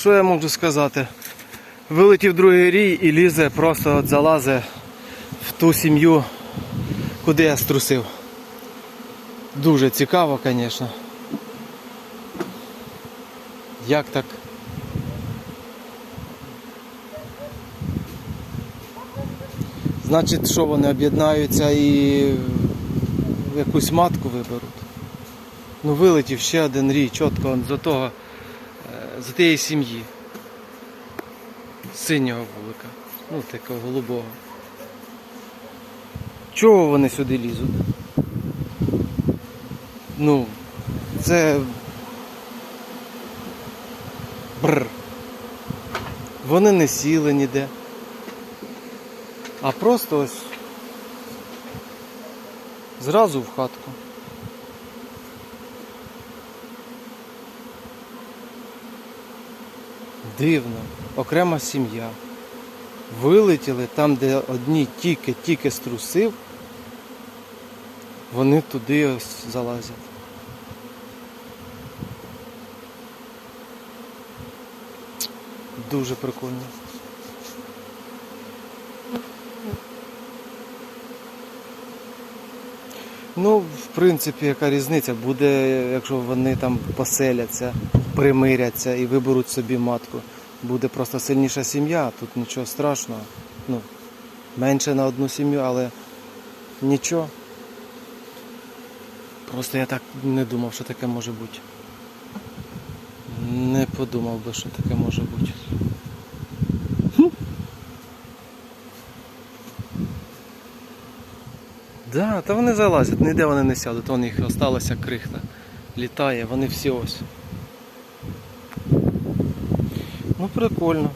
Що я можу сказати? Вилетів другий рій і лізе, просто от залазить в ту сім'ю, куди я струсив. Дуже цікаво, звісно. Як так? Значить, що вони об'єднаються і якусь матку виберуть. Ну, вилетів ще один рій, чітко он з того, з тієї сім'ї. Синього вулика. Ну, такого голубого. Чого вони сюди лізуть? Ну, це. Бр. Вони не сіли ніде. А просто ось зразу в хатку. Дивно, окрема сім'я. Вилетіли там, де одні тільки-тільки струсив, вони туди ось залазять. Дуже прикольно. Ну, в принципі, яка різниця буде, якщо вони там поселяться, примиряться і виберуть собі матку. Буде просто сильніша сім'я, тут нічого страшного. Ну, менше на одну сім'ю, але нічого. Просто я так не думав, що таке може бути. Не подумав би, що таке може бути. Да, та вони залазять, ніде вони не сядуть, вон їх осталося крихта. Літає, вони всі ось. Ну прикольно.